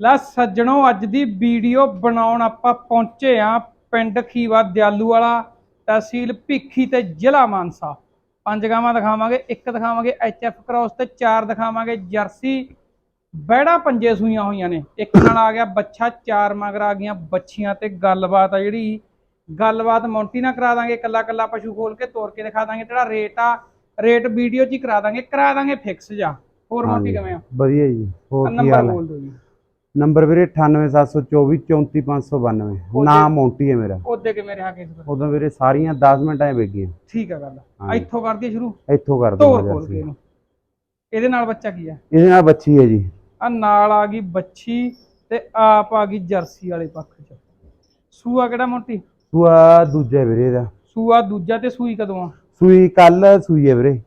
ਲੈ ਸੱਜਣੋ ਅੱਜ ਦੀ ਵੀਡੀਓ ਬਣਾਉਣ ਆਪਾਂ ਪਹੁੰਚੇ ਆ ਪਿੰਡ ਖੀਵਾ ਦਿਆਲੂ ਵਾਲਾ ਤਹਿਸੀਲ ਭਿੱਖੀ ਤੇ ਜ਼ਿਲ੍ਹਾ ਮਾਨਸਾ। ਪੰਜ ਗਾਵਾਂ ਦਿਖਾਵਾਂਗੇ ਇੱਕ ਦਿਖਾਵਾਂਗੇ ਐਚਐਫ ਕ੍ਰਾਸ ਤੇ ਚਾਰ ਦਿਖਾਵਾਂਗੇ ਜਰਸੀ। ਬੈੜਾ ਪੰਜੇ ਸੂਈਆਂ ਹੋਈਆਂ ਨੇ। ਇੱਕ ਨਾਲ ਆ ਗਿਆ ਬੱਚਾ ਚਾਰ ਮਗਰ ਆ ਗਈਆਂ ਬੱਚੀਆਂ ਤੇ ਗੱਲਬਾਤ ਆ ਜਿਹੜੀ। ਗੱਲਬਾਤ ਮੌਂਟੀ ਨਾਲ ਕਰਾ ਦਾਂਗੇ ਕੱਲਾ ਕੱਲਾ ਪਸ਼ੂ ਖੋਲ ਕੇ ਤੋਰ ਕੇ ਦਿਖਾ ਦਾਂਗੇ ਜਿਹੜਾ ਰੇਟ ਆ। ਰੇਟ ਵੀਡੀਓ 'ਚ ਹੀ ਕਰਾ ਦਾਂਗੇ ਕਰਾ ਦਾਂਗੇ ਫਿਕਸ ਜਾ। ਹੋਰ ਮੌਂਟੀ ਕਿਵੇਂ ਆ? ਵਧੀਆ ਜੀ ਹੋਰ ਕੀ ਨੰਬਰ ਹਾਲ ਹੈ? ਬੋਲ ਦਿਓ ਜੀ। ਨੰਬਰ ਵੀਰੇ 98724 34592 ਨਾਮ ਮੌਂਟੀ ਹੈ ਮੇਰਾ। ਉਹਦੇ ਕਿਵੇਂ ਰਿਹਾ ਕੇਸ ਫਿਰ? ਉਦੋਂ ਵੀਰੇ ਸਾਰੀਆਂ 10 ਮਿੰਟਾਂ 'ਚ ਵੇਗੀਆਂ ਠੀਕ ਆ ਗੱਲ। ਇੱਥੋਂ ਕਰ ਦਈਏ ਸ਼ੁਰੂ? ਇੱਥੋਂ ਕਰ ਤੋਰ ਦੋ ਖੋਲ ਕੇ ਇਹਨੂੰ। ਇਹਦੇ ਨਾਲ ਬੱਚਾ ਕੀ ਆ? ਇਹਦੇ ਨਾਲ ਬੱਚੀ ਹੈ ਜੀ। ਆ ਨਾਲ ਆ ਗਈ ਬੱਚੀ ਤੇ ਆਪ ਆ ਗਈ ਜਰਸੀ ਵਾਲੇ ਪੱਖ ਚ। ਸੂਆ ਕਿਹੜਾ ਮੋਟੀ? ਸੂਆ ਦੂਜਾ ਵੀਰੇ ਇਹਦਾ। ਸੂਆ ਦੂਜਾ ਤੇ ਸੂਈ ਕਦੋਂ ਆ? ਸੂਈ ਕੱਲ ਸੂਈ ਹੈ ਵੀਰੇ।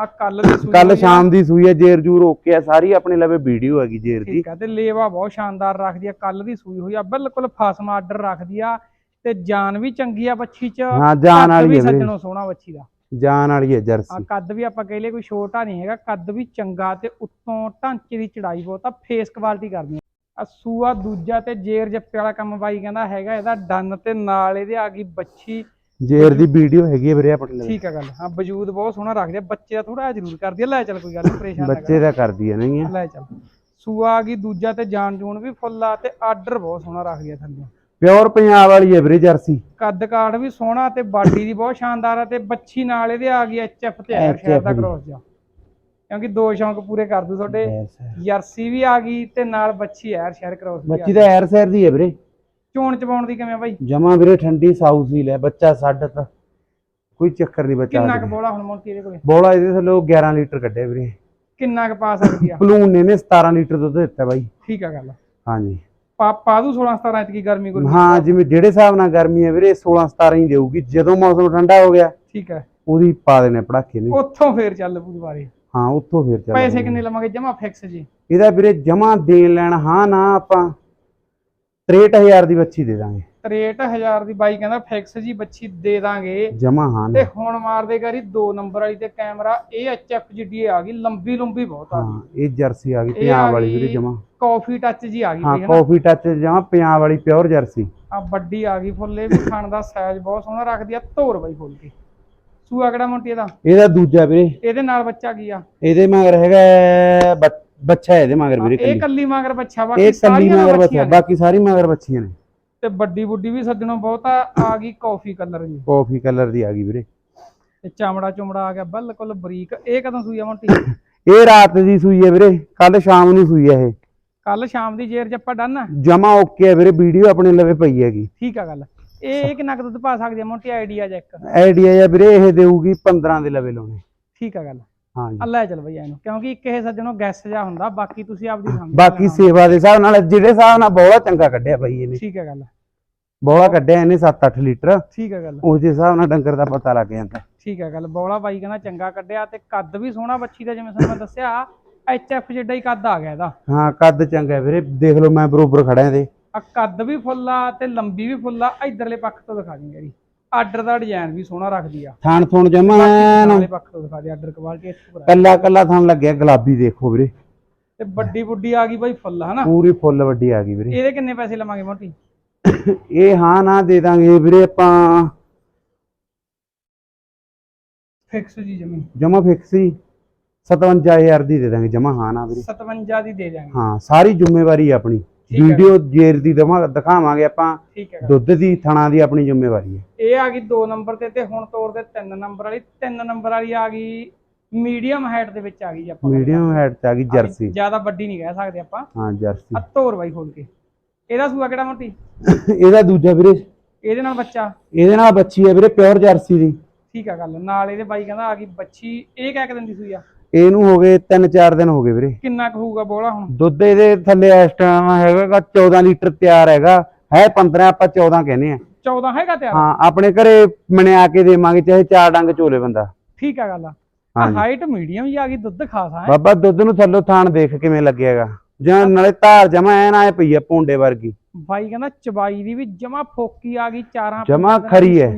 ਆ ਕੱਲ ਦੀ ਸੂਈ ਕੱਲ ਹੋਈ ਆ। ਸ਼ਾਮ ਦੀ ਸੂਈ ਹੈ ਜੇਰ ਜੂਰ ਓਕੇ ਆ ਸਾਰੀ ਆਪਣੇ ਲਵੇ ਵੀਡੀਓ ਹੈਗੀ ਜੇਰ ਦੀ। ਠੀਕ ਆ ਤੇ ਲੇਵਾ ਬਹੁਤ ਸ਼ਾਨਦਾਰ ਰੱਖਦੀ ਆ ਕੱਲ ਦੀ ਸੂਈ ਹੋਈ ਆ ਬਿਲਕੁਲ ਫਾਸਮਾ ਆਰਡਰ ਰੱਖਦੀ ਆ ਤੇ ਜਾਨ ਵੀ ਚੰਗੀ ਆ ਬੱਚੀ ਚ ਹਾਂ ਜਾਨ ਕੱਦ ਵਾਲੀ ਵੀ ਹੈ ਵੀਰੇ। ਸੱਜਣੋ ਸੋਹਣਾ ਬੱਚੀ ਦਾ। ਜਾਨ ਵਾਲੀ ਹੈ ਆ ਜਰਸੀ। ਕੱਦ ਵੀ ਆਪਾਂ ਕਹਿ ਲਏ ਕੋਈ ਛੋਟਾ ਨਹੀਂ ਹੈਗਾ ਕੱਦ ਵੀ ਚੰਗਾ ਤੇ ਉੱਤੋਂ ਢਾਂਚੇ ਦੀ ਚੜਾਈ ਬਹੁਤ ਆ ਫੇਸ ਕੁਆਲਿਟੀ ਕਰਦੀ ਆ। ਸੂਆ ਦੂਜਾ ਤੇ ਜੇਰ ਜੱਪੇ ਵਾਲਾ ਕੰਮ ਬਾਈ ਕਹਿੰਦਾ ਹੈਗਾ ਇਹਦਾ ਡੰਨ ਤੇ ਨਾਲ ਇਹਦੇ ਆ ਗਈ ਬੱਚੀ ਜੇਰ ਦੀ ਵੀਡੀਓ ਹੈਗੀ ਹੈ ਵੀਰੇ ਆਪਣੇ ਲਵੇ ਠੀਕ ਆ ਗੱਲ ਹਾਂ ਵਜੂਦ ਬਹੁਤ ਸੋਹਣਾ ਰੱਖਦੇ ਆ ਬੱਚੇ ਦਾ ਥੋੜਾ ਜ਼ਰੂਰ ਕਰਦੀ ਆ ਲੈ ਚੱਲ ਕੋਈ ਗੱਲ ਨੀ ਪਰੇਸ਼ਾਨ ਨਾ ਬੱਚੇ ਦਾ ਕਰਦੀ ਹੈ ਨਹੀਂ ਹੈ ਲੈ ਚੱਲ। ਸੂਆ ਆ ਗਈ ਦੂਜਾ ਤੇ ਜਾਨ ਜੂਨ ਵੀ ਫੁੱਲ ਆ ਤੇ ਆਰਡਰ ਬਹੁਤ ਸੋਹਣਾ ਰੱਖਦੀ ਆ ਥੱਲੇ। ਪਿਓਰ ਪੰਜਾਬ ਵਾਲੀ ਹੈ ਵੀਰੇ ਜਰਸੀ। ਕੱਦ ਕਾਠ ਵੀ ਸੋਹਣਾ ਤੇ ਬਾਡੀ ਦੀ ਬਹੁਤ ਸ਼ਾਨਦਾਰ ਆ ਤੇ ਬੱਚੀ ਨਾਲ ਇਹਦੇ ਆ ਗਈ ਐਚਐਫ ਤੇ ਐਰ ਸ਼ਹਿਰ ਦਾ HF। ਕ੍ਰੋਸ ਜਾ ਕਿਉਂਕਿ ਦੋ ਸ਼ੌਂਕ ਪੂਰੇ ਕਰ ਦੂ ਤੁਹਾਡੇ। ਜਰਸੀ ਵੀ ਆ ਗਈ ਤੇ ਨਾਲ ਬੱਚੀ ਐਰ ਸ਼ਹਿਰ ਕ੍ਰੋਸ ਵੀ ਆ ਬੱਚੀ ਤਾਂ ਐਰ ਸੈਰ ਦੀ ਹੈ ਵੀਰੇ। ਗਈ। ਚੋਣ ਚਪਾਉਣ ਦੀ ਕਿਵੇਂ ਬਾਈ? ਜਮਾ ਵੀਰੇ ਠੰਡੀ ਸਾਊ ਸੀਲ ਹੈ ਬੱਚਾ ਛੱਡ ਤਾ ਕੋਈ ਚੱਕਰ ਨਹੀਂ ਬੱਚਾ ਕਿੰਨਾ ਕੁ ਬੋਲਾ ਹੁਣ ਮੋਟੀ ਇਹਦੇ ਕੋਲੇ? ਬੋਲਾ ਇਹਦੇ ਥੱਲੇ 11 ਲੀਟਰ ਕੱਢਿਆ ਵੀਰੇ। ਕਿੰਨਾ ਕੁ ਪਾ ਸਕਦੀ ਆ? ਭਲੂਣ ਨੇ ਨੇ 17 ਲੀਟਰ ਦੁੱਧ ਦਿੱਤਾ ਬਾਈ। ਠੀਕ ਆ ਗੱਲ। ਹਾਂਜੀ। ਪਾ ਪਾ ਦੂ 16 17 ਇਤਕੀ ਗਰਮੀ ਗੁਰਮੀ। ਹਾਂ ਜਿਵੇਂ ਜਿਹੜੇ ਹਿਸਾਬ ਨਾਲ ਗਰਮੀ ਹੈ ਵੀਰੇ 16 17 ਹੀ ਦੇਊਗੀ। ਜਦੋਂ ਮੌਸਮ ਠੰਡਾ ਹੋ ਗਿਆ ਠੀਕ ਹੈ ਉਹਦੀ ਪਾ ਦੇਣੇ ਪੜਾਕੇ ਨੇ। ਉੱਥੋਂ ਫੇਰ ਚੱਲ ਪੂ ਦੁਬਾਰੇ। ਹਾਂ ਉੱਥੋਂ ਫਿਰ ਚੱਲ ਪੈਸੇ ਕਿੰਨੇ ਲਵਾਂਗੇ? ਜਮਾ ਫਿਕਸ ਜੀ। ਇਹਦਾ ਵੀਰੇ ਜਮਾ ਦੇਣ ਲੈਣ ਹਾਂ ਨਾ ਆਪਾਂ। 63000 ਦੀ ਬੱਚੀ ਦੇ ਦਾਂਗੇ। 63000 ਦੀ ਬਾਈ ਕਹਿੰਦਾ ਫਿਕਸ ਜੀ ਬੱਚੀ ਦੇ ਦਾਂਗੇ। ਜਮਾ ਹਾਂ ਤੇ ਹੁਣ ਮਾਰਦੇ ਕਰੀ 2 ਨੰਬਰ ਵਾਲੀ ਤੇ ਕੈਮਰਾ ਇਹ ਐਚਐਫ ਜਿੱਡੀ ਆ ਗਈ ਲੰਬੀ ਲੰਬੀ ਬਹੁਤ ਆ ਹਾਂ ਇਹ ਜਰਸੀ ਆ ਗਈ ਪੰਜਾਬ ਵਾਲੀ ਵੀਰੇ ਗਈ ਜਮਾ। ਕਾਫੀ ਟੱਚ ਜੀ ਆ ਗਈ ਹਾਂ ਕਾਫੀ ਟੱਚ ਜਮਾ ਪੰਜਾਬ ਵਾਲੀ ਪਿਓਰ ਜਰਸੀ। ਆ ਵੱਡੀ ਆ ਗਈ ਫੁੱਲੇ ਵੀ ਖਾਣ ਦਾ ਸਾਈਜ਼ ਬਹੁਤ ਸੋਹਣਾ ਰੱਖਦੀ ਆ ਧੋਰ ਬਾਈ ਫੁੱਲ ਕੇ ਸੂਆ ਕਿਹੜਾ ਮੋਟੀ ਇਹਦਾ ਇਹਦਾ ਦੂਜਾ ਵੀਰੇ। ਇਹਦੇ ਨਾਲ ਬੱਚਾ ਕੀ ਆ? ਇਹਦੇ ਮਗਰ ਹੈਗਾ ਬੱਚ- ਇਹਦੇ ਮਗਰ ਵੀਰੇ ਇਹ ਕੱਲੀ ਮਗਰ ਬੱਚਾ ਬਾਕੀ ਇਹ ਕੱਲੀ ਸਾਰੀਆਂ ਮਗਰ ਬੱਚਾ ਬੱਚੀਆਂ ਨੇ। ਬਾਕੀ ਸਾਰੀ ਮਗਰ ਬੱਚੀਆਂ ਨੇ। ਤੇ ਵੱਡੀ ਬੁੱਢੀ ਵੀ ਸੱਜਣੋਂ ਬਹੁਤਾ ਆ ਗਈ ਕਾਫੀ ਕਲਰ ਦੀ। ਕਾਫੀ ਕਲਰ ਦੀ ਆ ਗਈ ਵੀਰੇ। ਤੇ ਚਮੜਾ ਚੁਮੜਾ ਆ ਗਿਆ ਬਿਲਕੁਲ ਬਰੀਕ। ਇਹ ਕਦੋਂ ਸੂਈ ਆ ਮੋਟੀ? ਇਹ ਰਾਤ ਦੀ ਸੂਈ ਹੈ ਵੀਰੇ ਕੱਲ ਸ਼ਾਮ ਨੂੰ ਸੂਈ ਹੈ ਇਹ। ਕੱਲ ਸ਼ਾਮ ਦੀ ਜੇਰ ਜੱਪਾ ਡਨ? ਆ ਜਮਾ ਓਕੇ ਹੈ ਵੀਰੇ ਵੀਡੀਓ ਆਪਣੇ ਲਵੇ ਪਈ ਹੈਗੀ। ਠੀਕ ਆ ਗੱਲ। ਇਹ ਕਿੰਨਾ ਕੁ ਦੁੱਧ ਪਾ ਸਕਦੀ ਆ ਮੋਟੀ ਆਈਡੀਆ ਜਾਂ ਇੱਕ। ਆਈਡੀਆ ਜਾਂ ਵੀਰੇ ਇਹ ਦੇਊਗੀ 15 ਦੇ ਲਵੇ ਲਾਉਣੇ। ਠੀਕ ਆ ਗੱਲ। ਹਾਂਜੀ। ਅੱਲਾ ਚੱਲ ਬਈ ਇਹਨੂੰ ਕਿਉਂਕਿ ਇੱਕ ਇਹ ਸੱਜਣੋਂ ਗੈਸ ਜਾ ਹੁੰਦਾ ਬਾਕੀ ਤੁਸੀਂ ਆਪਦੀ ਸਮਝ ਬਾਕੀ ਸੇਵਾ ਦੇ ਹਿਸਾਬ ਨਾਲ ਜਿਹੜੇ ਹਿਸਾਬ ਨਾਲ ਬੋਲਾ ਚੰਗਾ ਕੱਢਿਆ ਬਾਈ ਇਹਨੇ। ਠੀਕ ਆ ਗੱਲ। ਬੋਲਾ ਕੱਢਿਆ ਇਹਨੇ 7-8 ਲੀਟਰ। ਠੀਕ ਆ ਗੱਲ। ਉਸ ਦੇ ਹਿਸਾਬ ਨਾਲ ਡੰਗਰ ਦਾ ਪਤਾ ਲੱਗ ਜਾਂਦਾ। ਠੀਕ ਆ ਗੱਲ ਬੌਲਾ ਬਾਈ ਕਹਿੰਦਾ ਚੰਗਾ ਕੱਢਿਆ ਤੇ ਕੱਦ ਵੀ ਸੋਹਣਾ ਬੱਚੀ ਦਾ ਜਿਵੇਂ ਤੁਹਾਨੂੰ ਮੈਂ ਦੱਸਿਆ ਐਚਐਫ ਜਿੱਡਾ ਹੀ ਕੱਦ ਆ ਗਿਆ ਇਹਦਾ। ਹਾਂ ਕੱਦ ਚੰਗਾ ਵੀਰੇ ਦੇਖ ਲਓ ਮੈਂ ਬਰੋਬਰ ਖੜਾ ਇਹਦੇ। ਆ ਕੱਦ ਵੀ ਫੁੱਲਾ ਤੇ ਲੰਬੀ ਵੀ ਫੁੱਲਾ ਇਧਰਲੇ ਪੱਖ ਤੋਂ ਦਿਖਾ ਦਿੰਗੇ ਜੀ। ਆਰਡਰ ਦਾ ਡਿਜ਼ਾਈਨ ਵੀ ਸੋਹਣਾ ਰੱਖਦੀ ਆ। ਥਾਣ ਥੁਣ ਜਮਾ ਨਾਲੇ ਪੱਖ ਤੋਂ ਦਿਖਾ ਦੇ ਆਰਡਰ ਕੁਆਲਿਟੀ ਇੱਥੋਂ ਕਰਾ ਕੱਲਾ ਕੱਲਾ ਥਾਣ ਲੱਗਿਆ ਗੁਲਾਬੀ ਦੇਖੋ ਵੀਰੇ। ਤੇ ਵੱਡੀ ਬੁੱਢੀ ਆ ਗਈ ਬਾਈ ਫੁੱਲ ਹਨਾ? ਪੂਰੀ ਫੁੱਲ ਵੱਡੀ ਆ ਗਈ ਵੀਰੇ। ਇਹਦੇ ਕਿੰਨੇ ਪੈਸੇ ਲਵਾਂਗੇ ਮੋਟੀ? ਇਹ ਹਾਂ ਨਾ ਦੇ ਦਾਂਗੇ ਵੀਰੇ ਆਪਾਂ। ਫਿਕਸ ਜੀ ਜਮੀ। ਜਮਾ ਫਿਕਸ ਹੀ। 57000 ਦੀ ਦੇ ਦਾਂਗੇ ਜਮਾ ਹਾਂ ਨਾ ਵੀਰੇ। 57 ਦੀ ਦੇ ਦਿਆਂਗੇ। ਹਾਂ ਸਾਰੀ ਜ਼ਿੰਮੇਵਾਰੀ ਆਪਣੀ। ਠੀਕ ਹੈ। ਵੀਡੀਓ ਜੇਰ ਦੀ ਦਮਾ ਦਿਖਾਵਾਂਗੇ ਆਪਾਂ। ਠੀਕ ਹੈ। ਦੁੱਧ ਦੀ ਥਣਾ ਦੀ ਆਪਣੀ ਜ਼ਿੰਮੇਵਾਰੀ ਹੈ। ਇਹ ਆ ਗਈ 2 ਨੰਬਰ ਤੇ ਤੇ ਹੁਣ ਤੋਰ ਦੇ 3 ਨੰਬਰ ਵਾਲੀ। 3 ਨੰਬਰ ਵਾਲੀ ਆ ਗਈ ਮੀਡੀਅਮ ਹਾਈਟ ਦੇ ਵਿੱਚ ਆ ਗਈ ਜੀ ਆਪਾਂ। ਮੀਡੀਅਮ ਹੈਡ ਚ ਆ ਗਈ ਜਰਸੀ। ਜ਼ਿਆਦਾ ਵੱਡੀ ਨਹੀਂ ਕਹਿ ਸਕਦੇ ਆਪਾਂ। ਹਾਂ ਜਰਸੀ। ਆ ਤੋਰ ਬਾਈ ਖੋਲ ਕੇ। ਇਹਦਾ ਸੂਆ ਕਿਹੜਾ ਮੋਟੀ? ਇਹਦਾ ਦੂਜਾ ਵੀਰੇ। ਇਹਦੇ ਨਾਲ ਬੱਚਾ? ਇਹਦੇ ਨਾਲ ਬੱਚੀ ਹੈ ਵੀਰੇ ਪਿਓਰ ਜਰਸੀ ਦੀ। ਠੀਕ ਆ ਗੱਲ। ਨਾਲ ਇਹਦੇ ਬਾਈ ਕਹਿੰਦਾ ਆ ਗਈ ਬੱਚੀ। ਇਹ ਕਹਿ ਕੇ ਦਿੰਦੀ ਸੂਈ ਆ। ਇਹਨੂੰ ਹੋ ਗਏ 3-4 ਦਿਨ ਹੋ ਗਏ ਵੀਰੇ। ਕਿੰਨਾ ਕੁ ਹੋਊਗਾ ਬੋਲਾ ਹੁਣ? ਦੁੱਧ ਇਹਦੇ ਥੱਲੇ ਇਸ ਟਾਈਮ ਹੈਗਾ 14 ਲੀਟਰ ਤਿਆਰ ਹੈਗਾ। ਹੈ 15 ਆਪਾਂ 14 ਕਹਿੰਦੇ ਆ। 14 ਹੈਗਾ ਤਿਆਰ? ਹਾਂ ਆਪਣੇ ਘਰੇ ਮਣਿਆ ਕੇ ਦੇਵਾਂਗੇ ਚਾਹੇ ਚਾਰ ਡੰਗ ਚੋਲੇ ਬੰਦਾ। ਠੀਕ ਆ ਗੱਲ ਆ। ਹਾਈਟ ਮੀਡੀਅਮ ਹੀ ਆ ਗਈ ਦੁੱਧ ਖਾਸਾ ਹੈ? ਬਾਬਾ ਦੁੱਧ ਨੂੰ ਥੱਲੋਂ ਥਾਣ ਦੇਖ ਕਿਵੇਂ ਲੱਗਿਆਗਾ ਜਾਂ ਨਾਲੇ ਧਾਰ ਜਮਾ ਐਨ ਆਏ ਪਈ ਆ ਪੌਂਡੇ ਵਰਗੀ। ਬਾਈ ਕਹਿੰਦਾ ਚਬਾਈ ਦੀ ਵੀ ਜਮਾ ਫੋਕੀ ਆ ਗਈ ਚਾਰਾਂ ਜਮਾਂ ਖਰੀ ਹੈ।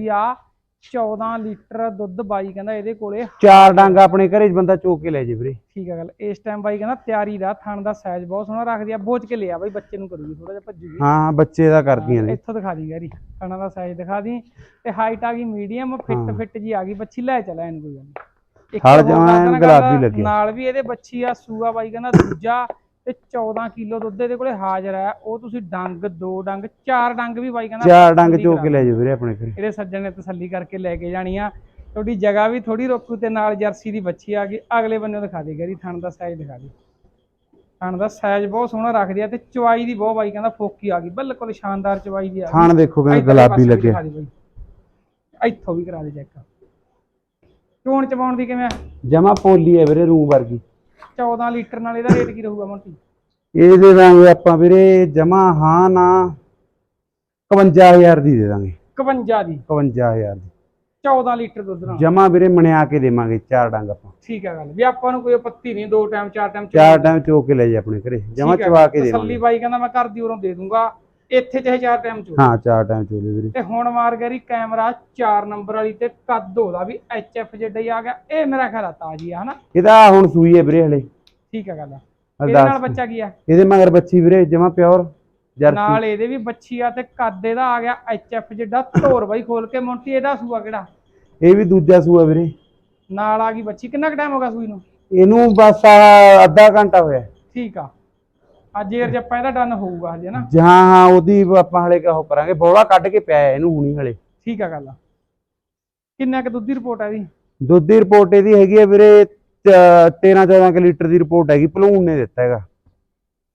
ਸੂਈ ਆ 14 ਲੀਟਰ ਦੁੱਧ ਬਾਈ ਕਹਿੰਦਾ ਇਹਦੇ ਕੋਲੇ। ਚਾਰ ਡੰਗ ਆਪਣੇ ਘਰੇ ਬੰਦਾ ਚੋਕ ਕੇ ਲੈ ਜੇ ਵੀਰੇ। ਠੀਕ ਹੈ ਗੱਲ। ਇਸ ਟਾਈਮ ਬਾਈ ਕਹਿੰਦਾ ਤਿਆਰੀ ਦਾ ਥਣ ਦਾ ਸਾਈਜ਼ ਬਹੁਤ ਸੋਹਣਾ ਰੱਖਦੀ ਆ ਬੋਝ ਕੇ ਲਿਆ ਬਾਈ ਬੱਚੇ ਨੂੰ ਕਰੂਗੀ ਥੋੜਾ ਜਿਹਾ ਭੱਜੂਗੀ ਹਾਂ ਬੱਚੇ ਦਾ ਕਰਦੀਆਂ ਨੇ। ਇੱਥੋਂ ਦਿਖਾ ਦੀ ਗੈਰੀ ਥਣਾ ਦਾ ਸਾਈਜ਼ ਦਿਖਾ ਦੀ। ਤੇ ਹਾਈਟ ਆ ਗਈ ਮੀਡੀਅਮ ਫਿੱਟ। ਫਿੱਟ ਜੀ ਆ ਗਈ ਬੱਚੀ ਲੈ ਚਲਾ ਇਹਨੂੰ ਕੋਈ ਗੱਲ ਹਲ ਦੇਣਾ ਗੁਲਾਬੀ ਗੱਲ, ਲੱਗਿਆ। ਨਾਲ ਵੀ ਇਹਦੇ ਬੱਚੀ ਆ ਸੂਆ ਬਾਈ ਕਹਿੰਦਾ ਦੂਜਾ ਤੇ 14 ਕਿਲੋ ਦੁੱਧ ਇਹਦੇ ਕੋਲੇ ਹਾਜ਼ਰ ਹੈ। ਉਹ ਤੁਸੀਂ ਡੰਗ ਦੋ ਡੰਗ ਚਾਰ ਡੰਗ ਵੀ ਬਾਈ ਕਹਿੰਦਾ ਚਾਰ ਡੰਗ ਕਰਾ ਕੇ ਲੈ ਜੇ ਵੀਰੇ ਆਪਣੇ ਘਰੇ ਇਹਦੇ ਸੱਜਣ ਨੇ ਤਸੱਲੀ ਕਰਕੇ ਲੈ ਕੇ ਜਾਣੀ ਆ। ਤੁਹਾਡੀ ਜਗ੍ਹਾ ਵੀ ਥੋੜੀ ਰੋਕੂ ਤੇ ਨਾਲ ਜਰਸੀ ਦੀ ਬੱਚੀ ਆ ਗਈ। ਅਗਲੇ ਬੰਨੇ ਦਿਖਾ ਦੇ ਗੈਰੀ ਥਣ ਦਾ ਸਾਈਜ਼ ਦਿਖਾ ਦੇ। ਥਣ ਦਾ ਸਾਈਜ਼ ਬਹੁਤ ਸੋਹਣਾ ਰੱਖਦੀ ਆ ਤੇ ਚਵਾਈ ਦੀ ਬਹੁਤ ਬਾਈ ਕਹਿੰਦਾ ਫੋਕੀ ਆ ਗਈ। ਬਿਲਕੁਲ ਸ਼ਾਨਦਾਰ ਚਵਾਈ ਦੀ ਆ। ਥਾਣ ਦੇਖੋ ਇੱਧਰਲੇ ਗੁਲਾਬੀ ਬਾਈ। ਇੱਥੋਂ ਵੀ ਕਰਾ ਦੇ ਚੈੱਕ ਚੋਣ ਚਵਾਉਣ ਦੀ ਕਿਵੇਂ ਆ? ਜਮਾ ਪੋਲੀ ਹੈ ਵੀਰੇ ਰੂਮ ਵਰਗੀ। 14 ਲੀਟਰ ਨਾਲ ਇਹਦਾ ਰੇਟ ਕੀ ਰਹੂਗਾ ਮੋਂਟੀ? ਇਹ ਦੇ ਦਾਂਗੇ ਆਪਾਂ ਵੀਰੇ ਜਮਾ ਹਾਂ ਨਾ 51000 ਦੀ ਦੇ ਦਾਂਗੇ। 51 ਦੀ। 51000 ਦੀ। 14 ਲੀਟਰ ਦੁੱਧ ਨਾਲ। ਜਮਾ ਵੀਰੇ ਮਣਿਆ ਕੇ ਦੇਵਾਂਗੇ ਚਾਰ ਡੰਗ ਆਪਾਂ। ਠੀਕ ਹੈ ਗੱਲ। ਵੀ ਆਪਾਂ ਨੂੰ ਕੋਈ ਪੱਤੀ ਨਹੀਂ ਦੋ ਟਾਈਮ ਚਾਰ ਟਾਈਮ ਚਾਰ ਟਾਈਮ ਚੋਕ ਕੇ ਲੈ ਜੇ ਆਪਣੇ ਘਰੇ। ਜਮਾ ਚਵਾ ਕੇ ਤਸੱਲੀ ਦੇਵਾਂਗੇ ਬਾਈ ਕਹਿੰਦਾ ਮੈਂ ਘਰ ਦੀ ਉਰੋਂ ਦੇ ਦੂੰਗਾ। ਇੱਥੇ ਚਾਹੇ ਚਾਰ ਟਾਈਮ ਚੋ ਹਾਂ ਚਾਰ ਟਾਈਮ ਚੋਲੇ ਵੀਰੇ। ਤੇ ਹੁਣ ਮਾਰ ਗਰੀ ਕੈਮਰਾ 4 ਨੰਬਰ ਵਾਲੀ ਤੇ ਕੱਦ ਉਹਦਾ ਵੀ ਐਫ ਜਿੱਡਾ ਹੀ ਆ ਗਿਆ। ਇਹ ਮੇਰਾ ਖਿਆਲ ਆ ਤਾਜੀ ਆ ਹਨਾ? ਇਹਦਾ ਹੁਣ ਸੂਈ ਹੈ ਵੀਰੇ ਹਲੇ। ਠੀਕ ਹੈ ਗੱਲ ਇਹਦੇ ਨਾਲ ਬੱਚਾ ਕੀ ਆ? ਇਹਦੇ ਮਗਰ ਬੱਚੀ ਵੀਰੇ ਜਮਾ ਪਿਓਰ ਨਾਲ ਇਹਦੇ ਵੀ ਬੱਚੀ ਆ ਤੇ ਕੱਦ ਇਹਦਾ ਆ ਗਿਆ ਐਫ ਜਿੱਡਾ ਧੋਰ ਬਾਈ ਖੋਲ ਕੇ ਮੋਂਟੀ ਇਹਦਾ ਸੂਆ ਕਿਹੜਾ? ਇਹ ਵੀ ਦੂਜਾ ਸੂਆ ਵੀਰੇ। ਨਾਲ ਆ ਗਈ ਬੱਚੀ। ਕਿੰਨਾ ਕੁ ਟਾਈਮ ਹੋ ਗਿਆ ਸੂਈ ਨੂੰ? ਇਹਨੂੰ ਬਸ ਅੱਧਾ ਘੰਟਾ ਹੋਇਆ। ਠੀਕ ਆ। ਅੱਜ ਜੇਰ ਜੱਪਾ ਇਹਦਾ ਡਨ ਹੋਊਗਾ ਹਜੇ ਨਾ। ਜਹਾਂ ਹਾਂ ਉਹਦੀ ਆਪਾਂ ਹਲੇ ਕਹੋ ਕਰਾਂਗੇ। ਬੋਲਾ ਕੱਢ ਕੇ ਪਿਆ ਇਹਨੂੰ ਹੁਣੀ ਹਲੇ। ਠੀਕ ਆ ਗੱਲ ਕਿੰਨਾ ਕੁ ਦੁੱਧ ਦੀ ਰਿਪੋਰਟ ਆ ਇਹਦੀ? ਦੁੱਧ ਦੀ ਰਿਪੋਰਟ ਇਹਦੀ ਹੈਗੀ ਹੈ ਵੀਰੇ 13 14 ਲੀਟਰ ਦੀ ਰਿਪੋਰਟ ਹੈਗੀ ਭਲੂਣ ਨੇ ਦਿੱਤਾ ਹੈਗਾ।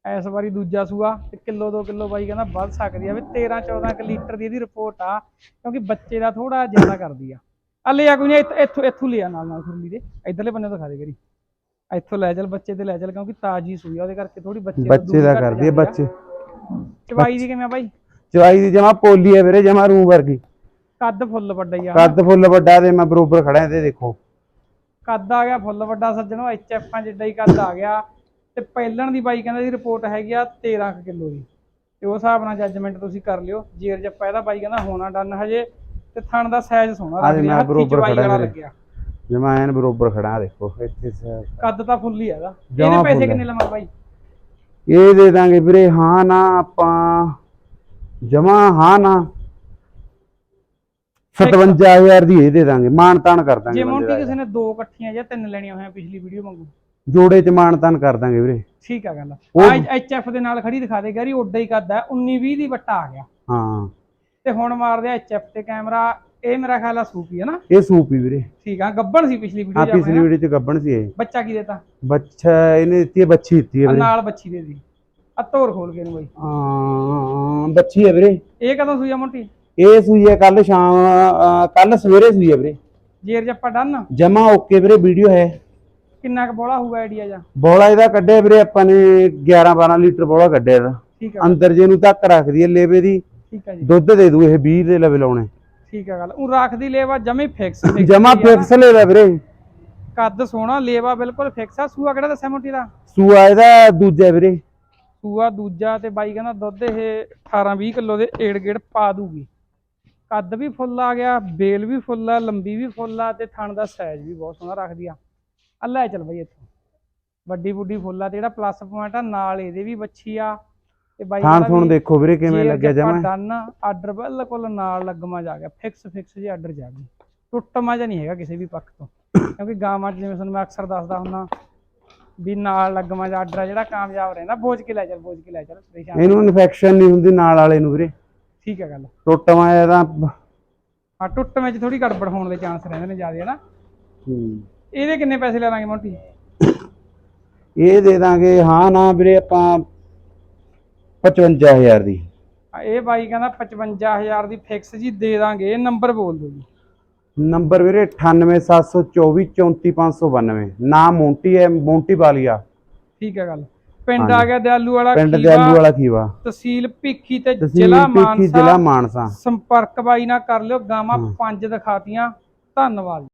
ਇਸ ਵਾਰੀ ਦੂਜਾ ਸੂਆ ਤੇ ਕਿਲੋ 2 ਕਿਲੋ ਬਾਈ ਕਹਿੰਦਾ ਵੱਧ ਸਕਦੀ ਆ। ਵੀ 13 14 ਕਿ ਲੀਟਰ ਦੀ ਇਹਦੀ ਰਿਪੋਰਟ ਆ ਕਿਉਂਕਿ ਬੱਚੇ ਦਾ ਥੋੜਾ ਜ਼ਿਆਦਾ ਕਰਦੀ ਆ। ਆ ਆ ਕੋਈ ਨਹੀਂ ਇੱਥੋਂ ਇੱਥੋਂ ਲਿਆ ਨਾਲ ਨਾਲ ਖੁਰਲੀ ਦੇ। ਇਧਰਲੇ ਬੰਨੇ ਦਿਖਾ ਦੇ ਕਰੀ ਇੱਥੋਂ ਲੈ ਚੱਲ ਬੱਚੇ ਤੇ ਲੈ ਚੱਲ ਕਿਉਂਕਿ ਤਾਜੀ ਸੂਈ ਆ ਉਹਦੇ ਕਰਕੇ ਥੋੜੀ ਬੱਚੇ ਤੋਂ ਬੱਚੇ ਦੂਰ ਦਾ ਘੱਟ ਕਰਦੀ ਜਾਂਦੀ ਆ। ਬੱਚੇ। ਚਵਾਈ ਦੀ ਕਿਵੇਂ ਆ ਬਾਈ? ਚਵਾਈ ਦੀ ਜਮਾ ਪੋਲੀ ਹੈ ਵੀਰੇ ਜਮਾ ਰੂਮ ਵਰਗੀ। ਕੱਦ ਫੁੱਲ ਵੱਡਾ ਹੀ ਆ। ਕੱਦ ਫੁੱਲ ਵੱਡਾ ਤੇ ਮੈਂ ਬਰੋਬਰ ਖੜਾ ਇਹਦੇ ਦੇਖੋ। ਕੱਦ ਆ ਗਿਆ ਫੁੱਲ ਵੱਡਾ ਸੱਜਣੋ ਐਚਐਫਾਂ ਜਿੱਡਾ ਹੀ ਕੱਦ ਆ ਗਿਆ। ਤੇ ਪਹਿਲਣ ਦੀ ਬਾਈ ਕਹਿੰਦਾ ਦੀ ਰਿਪੋਰਟ ਹੈਗੀ ਆ 13 ਕਿਲੋ ਦੀ। ਤੇ ਉਸ ਹਿਸਾਬ ਨਾਲ ਜੱਜਮੈਂਟ ਤੁਸੀਂ ਕਰ ਲਿਓ। ਜੇਰ ਜੱਪਾ ਇਹਦਾ ਬਾਈ ਕਹਿੰਦਾ ਹੋਣਾ ਡਨ ਹਜੇ। ਤੇ ਥਣ ਦਾ ਸਾਈਜ਼ ਸੋਹਣਾ ਆ ਲੱਗ ਜੀ ਰਿਹਾ ਮੈਂ ਹੱਥੀ ਬਰੋਬਰ ਚਵਾਈ ਖੜਾ ਵਾਲਾ। ਲੱਗਿਆ। ਜਮਾ ਐਨ ਬਰੋਬਰ ਖੜਾ ਆਹ ਦੇਖੋ। ਇੱਥੇ ਕੱਦ ਤਾਂ ਫੁੱਲ ਹੀ ਹੈਗਾ। ਜਮਾਂ ਇਹਦੇ ਪੈਸੇ ਹੈ। ਕਿੰਨੇ ਲਵਾਂ ਬਾਈ? ਇਹ ਦੇ ਦਾਂਗੇ ਵੀਰੇ ਹਾਂ ਨਾ ਆਪਾਂ ਜਮਾ ਹਾਂ ਨਾ 57000 ਦੀ ਇਹ ਦੇ ਦਾਂਗੇ ਮਾਨ ਤਾਨ ਕਰ ਦਾਂਗੇ ਜੇ ਬੰਦੇ ਮੌਂਟੀ ਦਾ। ਕਿਸੇ ਨੇ ਦੋ ਇਕੱਠੀਆਂ ਜਾਂ ਤਿੰਨ ਲੈਣੀਆਂ ਹੋਈਆਂ ਪਿਛਲੀ ਵੀਡੀਓ ਵਾਂਗੂ। ਜੋੜੇ ਚ ਮਾਨ ਤਾਨ ਕਰ ਦਾਂਗੇ ਵੀਰੇ। ਠੀਕ ਆ ਗੱਲ। ਉਹ- ਆ ਐਚਐਫ ਦੇ ਨਾਲ ਖੜੀ ਦਿਖਾ ਦੇ ਗੈਰੀ ਓਡਾ ਹੀ ਕੱਦ ਹੈ 19 20 ਦੀ ਵੱਟਾ ਆ ਗਿਆ। ਹਾਂ। ਤੇ ਹੁਣ ਮਾਰਦੇ ਐਚਐਫ ਤੇ ਕੈਮਰਾ ਇਹ ਮੇਰਾ ਖਿਆਲ ਆ ਸੂਪੀ ਹੈ ਨਾ? ਇਹ ਸੂਪੀ ਵੀਰੇ। ਠੀਕ ਆ ਗੱਬਣ ਸੀ ਪਿਛਲੀ ਆ ਵੀਡੀਓ ਚ ਪਿਛਲੀ ਵੀਡੀਓ ਚ ਗੱਬਣ ਸੀ ਇਹ। ਬੱਚਾ ਕੀ ਦੇਤਾ? ਬੱਚਾ ਇਹਨੇ ਦਿੱਤੀ ਹੈ ਬੱਚੀ ਦਿੱਤੀ ਹੈ ਆ ਵੀਰੇ। ਨਾਲ ਬੱਚੀ ਦੇ ਦੀ। ਆ ਧੋਰ ਖੋਲ ਕੇ ਨੂੰ ਬਾਈ। ਹਾਂ ਬੱਚੀ ਹੈ ਵੀਰੇ। ਇਹ ਕਦੋਂ ਸੂਈ ਆ ਮੋਟੀ? ਇਹ ਸੂਈ ਹੈ ਕੱਲ ਸ਼ਾਮ ਕੱਲ ਸਵੇਰੇ ਸੂਈ ਹੈ ਵੀਰੇ। ਜੇਰ ਜੱਪਾ ਡਨ? ਜਮਾ ਓਕੇ ਵੀਰੇ ਵੀਡੀਓ ਹੈ। ਕਿੰਨਾ ਕੁ ਬੋਲਾ ਹੋਊਗਾ ਆਈਡੀਆ ਜਾਂ ਬੋਲਾ ਇਹਦਾ ਕੱਢਿਆ ਵੀਰੇ ਆਪਾਂ ਨੇ 11 12 ਲੀਟਰ ਬੋਲਾ ਕੱਢਿਆ ਇਹਦਾ। ਆ। ਅੰਦਰ ਜੇ ਨੂੰ ਤੱਕ ਰੱਖਦੀ ਹੈ ਲੇਵੇ ਦੀ ਠੀਕ ਆ ਜੀ। ਦੁੱਧ ਦੇ ਦੂ ਇਹ 20 ਦੇ ਲਵੇ ਲਾਉਣੇ। ਠੀਕ ਆ ਗੱਲ। ਉਹ ਰੱਖਦੀ ਲੇਵਾ ਜਮੇ ਫਿਕਸ ਜਮਾ ਫਿਕਸ ਲੇਵਾ ਵੀਰੇ। ਕੱਦ ਸੋਹਣਾ ਲੇਵਾ ਬਿਲਕੁਲ ਫਿਕਸ ਆ। ਸੂਆ ਕਿਹੜਾ ਦੱਸਿਆ ਮੋਟੀ ਦਾ? ਸੂਆ ਇਹਦਾ ਦੂਜਾ ਵੀਰੇ। ਸੂਆ ਦੂਜਾ ਤੇ ਬਾਈ ਕਹਿੰਦਾ ਦੁੱਧ ਇਹ 18 20 ਕਿਲੋ ਦੇ ਏੜ ਗੇੜ ਪਾ ਦੂਗੀ। ਕੱਦ ਵੀ ਫੁੱਲ ਆ ਗਿਆ ਬੇਲ ਵੀ ਫੁੱਲ ਆ ਲੰਬੀ ਵੀ ਫੁੱਲ ਆ ਤੇ ਥਣ ਦਾ ਸਾਈਜ਼ ਵੀ ਬਹੁਤ ਸੋਹਣਾ ਰੱਖਦੀ ਆ। ਆ ਲੈ ਚੱਲ ਬਈ ਇੱਥੋਂ। ਵੱਡੀ ਬੁੱਢੀ ਫੁੱਲ ਆ ਤੇ ਜਿਹੜਾ ਪਲੱਸ ਪੁਆਇੰਟ ਆ ਨਾਲ ਇਹਦੇ ਵੀ ਵੱਛੀ ਆ। ਤੇ ਬਾਈ ਥਾਣ ਥੁਣ ਦੇਖੋ ਵੀਰੇ ਕਿਵੇਂ ਲੱਗਿਆ ਜਮਾ। ਡਨ ਆਰਡਰ ਬਿਲਕੁਲ ਨਾਲ ਲੱਗਮਾ ਜਾ ਗਿਆ ਫਿਕਸ ਫਿਕਸ ਜੀ ਆਰਡਰ ਜਾ ਗਈ ਟੁੱਟਮਾ ਜਾਂ ਨਹੀਂ ਹੈਗਾ ਕਿਸੇ ਵੀ ਪੱਖ ਤੋਂ ਕਿਉਂਕਿ ਗਾਵਾਂ 'ਚ ਜਿਵੇਂ ਤੁਹਾਨੂੰ ਮੈਂ ਅਕਸਰ ਦੱਸਦਾ ਹੁੰਦਾ ਵੀ ਨਾਲ ਲੱਗਮਾ ਜਾਂ ਆਰਡਰ ਜਿਹੜਾ ਕਾਮਯਾਬ ਰਹਿੰਦਾ ਬੋਝ ਕੇ ਲੈ ਚੱਲ ਬੋਝ ਕੇ ਲੈ ਚੱਲ ਪਰੇਸ਼ਾਨ। ਇਹਨੂੰ ਇਨਫੈਕਸ਼ਨ ਨਹੀਂ ਹੁੰਦੀ ਨਾਲ ਵਾਲੇ ਨੂੰ ਵੀਰੇ। ਠੀਕ ਹੈ ਗੱਲ। ਟੁੱਟਵਾ ਇਹਦਾ ਹਾਂ ਟੁੱਟਵੇਂ 'ਚ ਥੋੜੀ ਗੜਬੜ ਹੋਣ ਦੇ ਚਾਂਸ ਰਹਿੰਦੇ ਨੇ ਜ਼ਿਆਦਾ ਹਨਾ? ਹੂੰ। ਇਹਦੇ ਕਿੰਨੇ ਪੈਸੇ ਲੈ ਲਾਂਗੇ ਮੋਟੀ? ਇਹ ਦੇ ਦਾਂਗੇ ਹਾਂ ਨਾ ਵੀਰੇ ਆਪਾਂ 55000 ਦੀ। ਇਹ ਬਾਈ ਕਹਿੰਦਾ 55000 ਦੀ ਫਿਕਸ ਜੀ ਦੇ ਦਾਂਗੇ। ਇਹ ਨੰਬਰ ਬੋਲ ਦਿਓ ਜੀ। ਨੰਬਰ ਵੀਰੇ 9874244592 ਨਾਮ ਮੋਂਟੀ ਹੈ ਮੋਂਟੀ ਵਾਲੀਆ ਠੀਕ ਹੈ ਗੱਲ। ਪਿੰਡ ਆ ਗਿਆ ਦਿਆਲੂ ਵਾਲਾ ਪਿੰਡ ਦਿਆਲੂ ਵਾਲਾ ਖੀਵਾ। ਤਹਿਸੀਲ ਭਿੱਖੀ ਤੇ ਜ਼ਿਲ੍ਹਾ ਮਾਨਸਾ। ਜ਼ਿਲ੍ਹਾ ਮਾਨਸਾ। ਸੰਪਰਕ ਬਾਈ ਨਾਲ ਕਰ ਲਿਓ ਗਾਵਾਂ। ਪੰਜ ਦਿਖਾਤੀਆਂ। ਧੰਨਵਾਦ